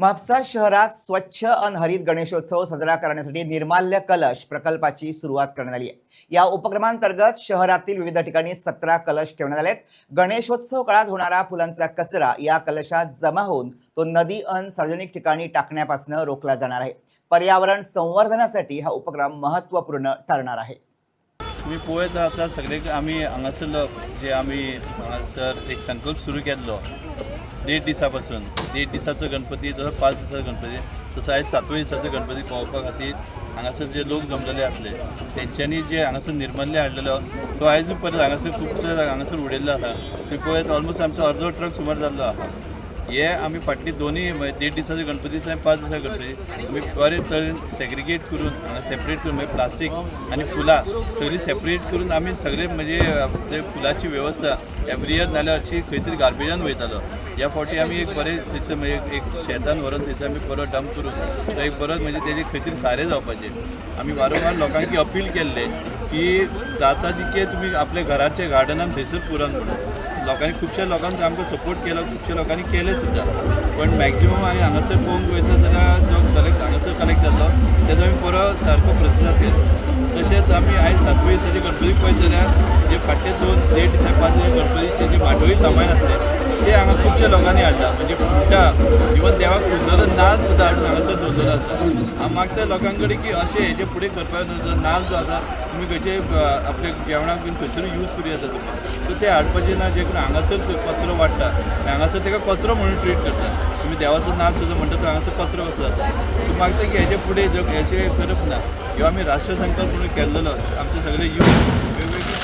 म्हापसा शहरात स्वच्छ अन हरित गणेशोत्सव साजरा करण्यासाठी निर्माल्य कलश प्रकल्पाची सुरुवात करण्यात आली आहे. या उपक्रमांतर्गत शहरातील विविध ठिकाणी सतरा कलश ठेवण्यात आले आहेत गणेशोत्सव काळात होणारा फुलांचा कचरा या कलशात जमा होऊन तो नदी अन सार्वजनिक ठिकाणी टाकण्यापासून रोखला जाणार आहे. पर्यावरण संवर्धनासाठी हा उपक्रम महत्त्वपूर्ण ठरणार आहे. मी पळयत आतां सगळे आम्ही हांगासर जे आम्ही हांगासर एक संकल्प सुरू केल्लो. देड दिसा पासून देड दिसाचो गणपती जसो पांच दिसाचो गणपती तसो आयज सातव्या दिसाचो गणपती पळोवपा खातीर हांगासर जे लोक जमलेले आसले तेंच्यांनी जे हांगासर निर्मल्य हाडलेलो तो आयज परत हांगासर खुबशे हांगासर उडयल्लो आसा तुम्ही पळयत ऑलमोस्ट आमचो अर्दो ट्रक सुमार जाल्लो आसा हे आमी फाटली दोन्ही देड दिसाचे गणपती आनी पांच दिसाचे गणपती. आमी बरे तरेन सेग्रिगेट करून हांगा सेपरेट करून म्हणजे प्लास्टीक आनी फुलां सगळी सेपरेट करून आमी सगळे म्हणजे जे फुलाची वेवस्था एवरी इयर नाल्यार अशी खंय तरी गार्बेजान वयतालो ह्या फावटी आमी एक बरें थंयसर म्हणजे एक शेतान व्हरून थंयसर आमी बरो डंप करून. तो एक बरो म्हणजे तेजे खंय तरी सारें जावपाचें. आमी वारंवार लोकांक अपील केल्ले की जाता तितके तुमी आपल्या घराचे गार्डनान थंयसर पुरान म्हणून. लोकांनी खुबश्या लोकांक आमकां सपोर्ट केलो खुबश्या लोकांनी केले सुद्दां पण मॅक्झिमम हांवें हांगासर पळोवंक वयता जाल्यार जो कलेक्ट हांगासर कलेक्ट जाता तेजो आमी बरो सारको प्रतिसाद केलो. तशेंच आमी आयज सातवे दिसाचे गणपती पळयत जाल्यार जे फाटले दोन देड दिसा पांच गणपतीचे जे माटोळी सामान आसले ते हांगा खुबशे लोकांनी हाडटा म्हणजे फुट्टा इवन देवाक पुजलेलो नाल्ल सुद्दां हाडून हांगासर दवरलेलो आसा हांव मागता लोकां कडेन की अशें हेजे फुडें करपाक जो नाल्ल जो आसा तुमी खंयचे आपल्या जेवणाक बीन खंयसरूय यूज करूं येता तुमी सो ते हाडपाचें ना जे करून हांगासर कचरो वाडटा आनी हांगासर ताका कचरो म्हणून ट्रीट करता तुमी देवाचो नाच सुद्दां म्हणटा तो हांगासर कचरो कसो जाता? सो मागता की हेजे फुडें जग हेचे करप ना किंवा आमी राष्ट्रसंकल्प म्हणून केल्लेलो आमचे सगळे यूथ